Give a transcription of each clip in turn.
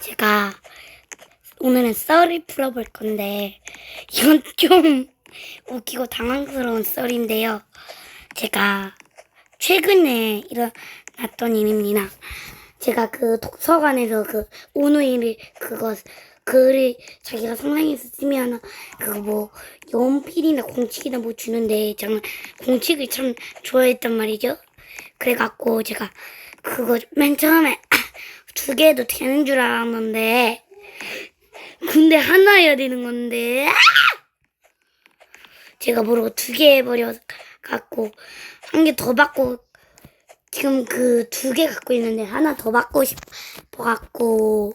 제가 오늘은 썰을 풀어볼 건데 이건 좀 웃기고 당황스러운 썰인데요. 제가 최근에 일어났던 일입니다. 제가 그 독서관에서 그 오누이를 그거 글을 자기가 상상해서 쓰면 그거 뭐 연필이나 공책이나 뭐 주는데 저는 공책을 참 좋아했단 말이죠. 그래갖고 제가 그거 맨 처음에 두 개도 되는 줄 알았는데. 근데 하나여야 되는 건데. 제가 모르고 두 개 해버려 갖고 한 개 더 받고 지금 그 두 개 갖고 있는데 하나 더 받고 싶어 갖고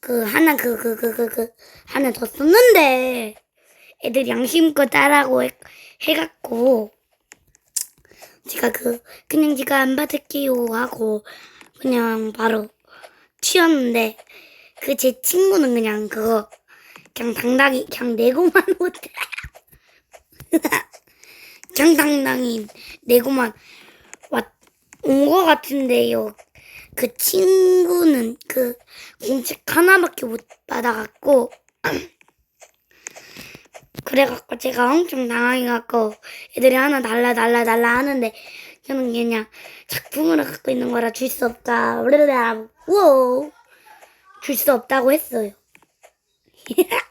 그 하나 그 그 그 그 그 하나 더 썼는데 애들 양심껏 따라고 해, 해갖고 제가 그 그냥 제가 안 받을게요 하고 그냥 바로 튀었는데 그 제 친구는 그냥 그거 그냥 당당히 그냥 내고만 오더라. 그냥 당당히 내고만 왔온거 같은데요. 그 친구는 그 공책 하나밖에 못 받아갖고 그래갖고 제가 엄청 당황해갖고 애들이 하나 달라 달라 달라 하는데 저는 그냥 작품으로 갖고 있는 거라 줄 수 없다. 우와 줄 수 없다고 했어요.